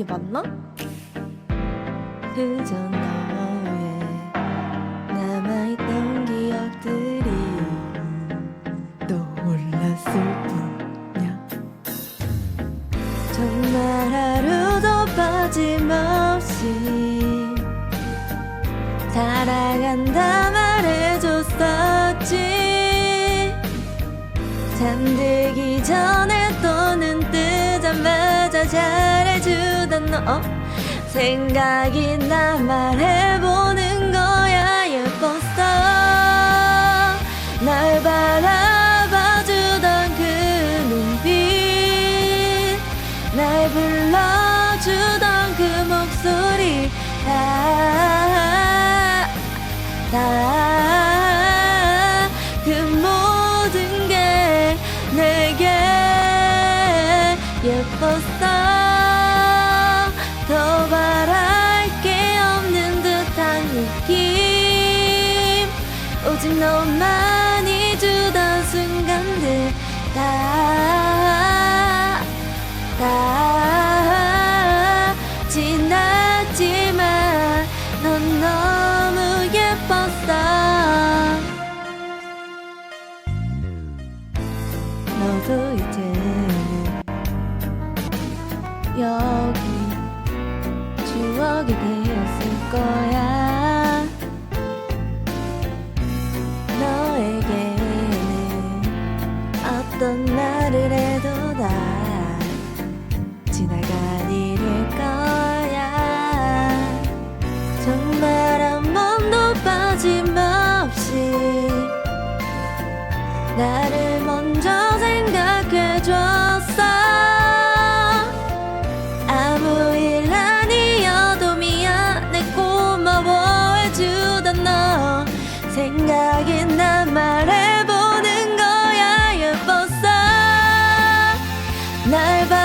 이게 맞나? 그저 너의 남아있던 기억들이 떠올랐을 뿐이야 정말 하루도 빠짐없이 사랑한다 말해줬었지 잠들기 전 해주던 너. 생각이 나 말해보는 거야 예뻤어. 날 바라봐주던 그 눈빛. 날 불러주던 그 목소리. 다 다 그 모든 게 내게 예뻤어 다, 다 지났 어떤 말을 해도 다 지나간 일일 거야. 정말 한 번도 빠짐없이 나를 먼저 생각해줬어. 아무 일 아니어도 미안해 고마워해주던 너. 생각이 날 봐.